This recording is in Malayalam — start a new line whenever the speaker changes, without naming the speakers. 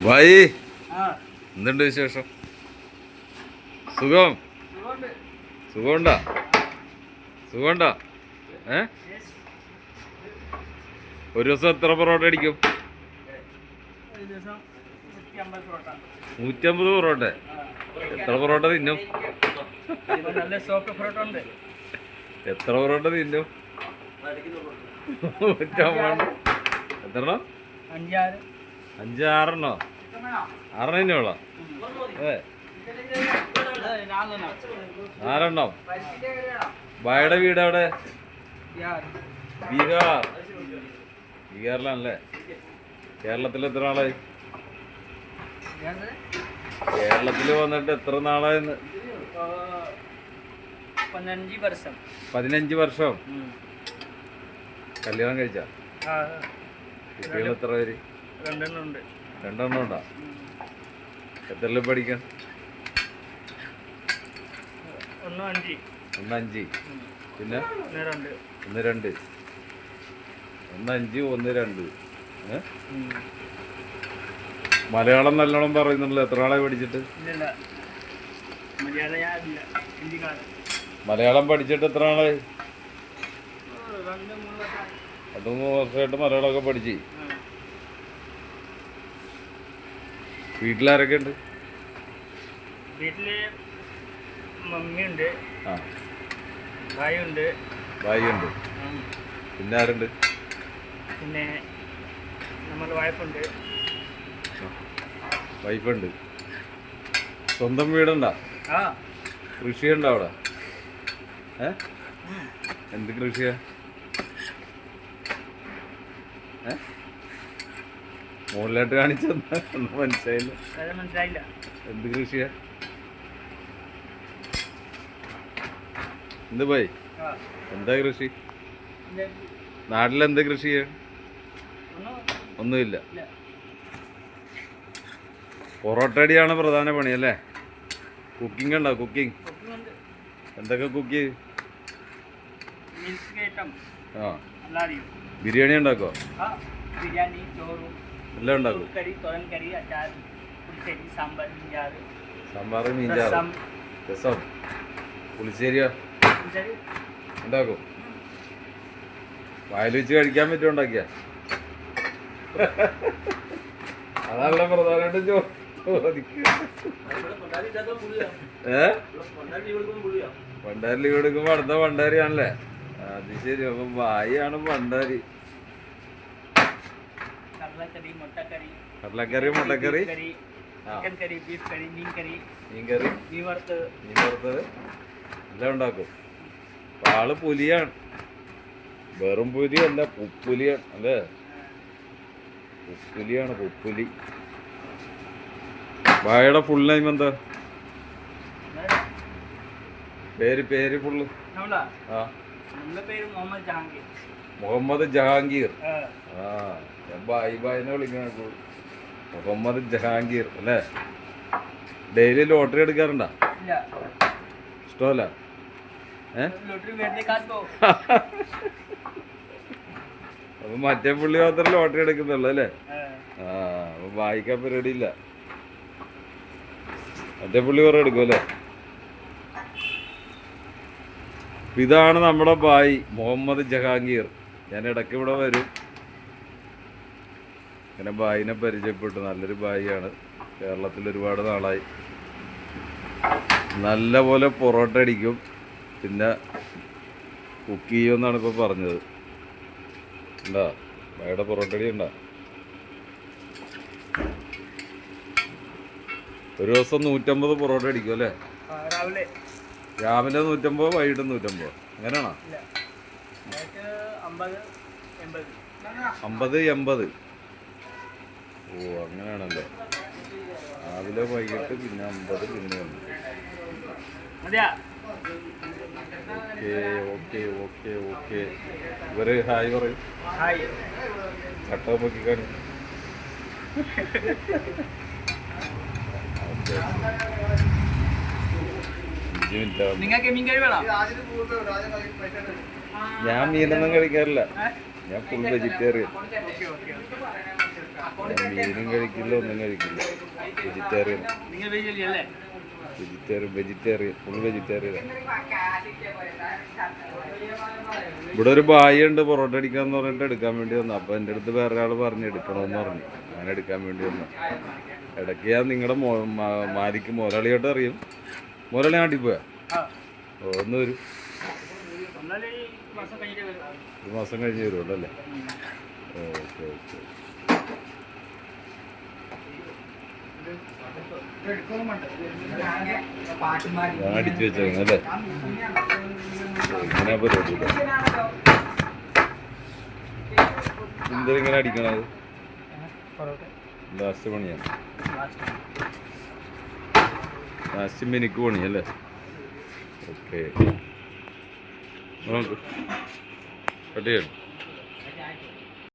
ഭായി എന്തുണ്ട് വിശേഷം? സുഖം?
സുഖമുണ്ട്.
സുഖമുണ്ടാ? ഏ? ഒരു ദിവസം എത്ര പൊറോട്ട അടിക്കും? നൂറ്റമ്പത് പൊറോട്ട. എത്ര പൊറോട്ട തിന്നും? എത്ര പൊറോട്ട തിന്നും? നൂറ്റമ്പത്. എത്ര
അഞ്ചാറ്.
അഞ്ച് ആറെണ്ണോ അതെ ആറെണ്ണം. ഭായിയുടെ വീട് അവിടെ ബീഹാർ. ബീഹാറിലാണല്ലേ? കേരളത്തിൽ എത്ര നാളായി? കേരളത്തിൽ വന്നിട്ട് എത്ര നാളായെന്ന്?
പതിനഞ്ച് വർഷം.
പതിനഞ്ച് വർഷം. കല്യാണം കഴിച്ച? കുട്ടികൾ എത്ര പേര്?
രണ്ടെണ്ണം ഉണ്ട്
രണ്ടെണ്ണം ഉണ്ടാ എത്രലും പഠിക്കാൻ
ഒന്ന് അഞ്ച്.
ഒന്ന് അഞ്ച്. പിന്നെ?
ഒന്ന് രണ്ട്.
ഒന്ന് അഞ്ച് ഒന്ന് രണ്ട്. മലയാളം നല്ലോണം പറയുന്നുണ്ടല്ലോ. എത്ര നാളായി പഠിച്ചിട്ട്?
മലയാളം
പഠിച്ചിട്ട് എത്ര നാളായി
രണ്ട് മൂന്ന്
വർഷമായിട്ട് മലയാളമൊക്കെ പഠിച്ച്
ആ.
വീട്ടിലാരൊക്കെ ഉണ്ട്
വീട്ടിൽ മമ്മിയുണ്ട്
ആ.
ഭായിയുണ്ട്.
ഭായി ഉണ്ട്
ഉം.
പിന്നെ ആരുണ്ട്?
പിന്നെ നമ്മുടെ വൈഫുണ്ട്.
വൈഫുണ്ട്. സ്വന്തം വീടുണ്ടാ? കൃഷിയുണ്ടോ അവിടെ? ഏ. എന്ത് കൃഷിയാ? ഏ? മുകളിലായിട്ട് കാണിച്ചെന്ന് മനസ്സിലായില്ല.
മനസ്സിലായില്ല.
എന്ത് കൃഷിയാ? എന്ത് പോയി? എന്താ കൃഷി? നാട്ടിലെന്ത്
കൃഷിയാണ്
ഒന്നുമില്ല.
ഇല്ല.
പൊറോട്ട അടിയാണ് പ്രധാന പണി അല്ലേ? കുക്കിംഗ് ഉണ്ടോ? കുക്കിംഗ്? എന്തൊക്കെ കുക്ക് ചെയ്യും? ആ. ബിരിയാണി ഉണ്ടാക്കോ?
ബിരിയാണി ചോറും.
എല്ലാം ഉണ്ടാക്കും.
കറി തോരൻ കറി അച്ചാർ പുളിശ്ശേരി സാമ്പാർ മീൻചാറ്.
സാമ്പാർ മീൻചാറ്.
രസം.
പുളിശ്ശേരിയോ?
പുളിശ്ശേരി.
ഉണ്ടാക്കും. വായിൽ വെച്ച് കഴിക്കാൻ പറ്റുമോ ഉണ്ടാക്കിയ? അതാണല്ലോ പ്രധാനമായിട്ടും ചോദിക്കുക. ഏ? പണ്ടാരി ലീവ് എടുക്കുമ്പോ അടുത്ത പണ്ടാരിയാണല്ലേ അത് ശരി. അപ്പൊ വായിയാണ് പണ്ടാരി
കടലക്കറി ಕರಿ
ಮೊಟ್ಟ ಕರಿ
കറി
ആ.
ചിക്കൻ കറി ബീഫ് കറി മീൻ കറി
മീൻ കറി
മീൻ വറുത്ത്
മീൻ വറുത്തത് എല്ലാം ഉണ്ടാക്കും. ആൾ പുലിയാണ്. വെറും പുലിയല്ല പുപ്പുലിയാണ് അല്ലേ? പുപ്പുലിയാണ് പുപ്പുലി. വായയുടെ ഫുൾ നെയിം എന്താ? പേര് പേര് ഫുള്ള് ആ.
മുഹമ്മദ് ജഹാംഗീർ.
മുഹമ്മദ് ജഹാംഗീർ.
ആ,
ആ. ഞാൻ ബായി ബായിനെ വിളിക്കണ മുഹമ്മദ് ജഹാംഗീർ അല്ലേ? ഡെയിലി ലോട്ടറി എടുക്കാറുണ്ട? ഇഷ്ടമല്ല. അപ്പൊ മറ്റേ പുള്ളി മാത്രം ലോട്ടറി എടുക്കുന്നുള്ളു അല്ലേ?
ആ,
അപ്പൊ വായിക്കാൻ പരിപാടിയില്ല മറ്റേ പുള്ളി കുറെ എടുക്കും അല്ലേ? ഇതാണ് നമ്മുടെ ബായി മുഹമ്മദ് ജഹാംഗീർ. ഞാൻ ഇടയ്ക്ക് ഇവിടെ വരും. ഇങ്ങനെ ബായിനെ പരിചയപ്പെട്ടു. നല്ലൊരു ബായിയാണ്. കേരളത്തിൽ ഒരുപാട് നാളായി. നല്ല പോലെ പൊറോട്ട അടിക്കും. പിന്നെ കുക്ക് ചെയ്യുമെന്നാണ് ഇപ്പോൾ പറഞ്ഞത്. ഉണ്ടാ? ബായുടെ പൊറോട്ട അടി ഉണ്ടാ ഒരു ദിവസം നൂറ്റമ്പത് പൊറോട്ട അടിക്കും അല്ലേ?
രാവിലെ.
രാവിലെ നൂറ്റമ്പത് വൈകിട്ട് നൂറ്റമ്പത്? അങ്ങനെയാണോ?
അമ്പത് എൺപത്.
ഓ അങ്ങനെയാണല്ലേ. രാവിലെ വൈകിട്ട് പിന്നെ അമ്പത് പിന്നെ ഓക്കെ ഓക്കെ ഓക്കെ ഓക്കെ. ഇവർ ഹായ് പറയും. ചട്ട പൊക്കി കാണി.
നിങ്ങൾക്ക്
ഞാൻ മീനൊന്നും കഴിക്കാറില്ല? ഞാൻ ഫുൾ വെജിറ്റേറിയൻ ഞാൻ മീനും കഴിക്കില്ല ഒന്നും കഴിക്കില്ല. Vegetarian
vegetarian
vegetarian full vegetarian ഇവിടെ ഒരു ബായി ഉണ്ട് പൊറോട്ട അടിക്കാന്ന് പറഞ്ഞിട്ട് എടുക്കാൻ വേണ്ടി വന്നു. അപ്പൊ എന്റെ അടുത്ത് വേറെ ആൾ പറഞ്ഞു എടുക്കണമെന്ന് പറഞ്ഞു. ഞാൻ എടുക്കാൻ വേണ്ടി വന്നു. ഇടയ്ക്ക് ഞാൻ നിങ്ങളുടെ മാലിക്ക് മുരളിയോട്ട് അറിയും മുരളി നാട്ടിൽ പോയാ? ഒന്ന് വരും
ഒന്നാൽ ഈ മാസം കഴിഞ്ഞിട്ട് വരും
ഒരു മാസം കഴിഞ്ഞ് വരുള്ളൂ അല്ലേ? ഓക്കെ ഓക്കെ ഞാൻ അടിച്ചു വെച്ചേക്കുന്നു അല്ലേ പരിപാടി ഇങ്ങനെ അടിക്കണത്? ലാസ്റ്റ് പണിയാണ്
ലാസ്റ്റ്
മിനിക്ക് പണിയല്ലേ? ഓക്കെ. നോക്ക് കട്ട്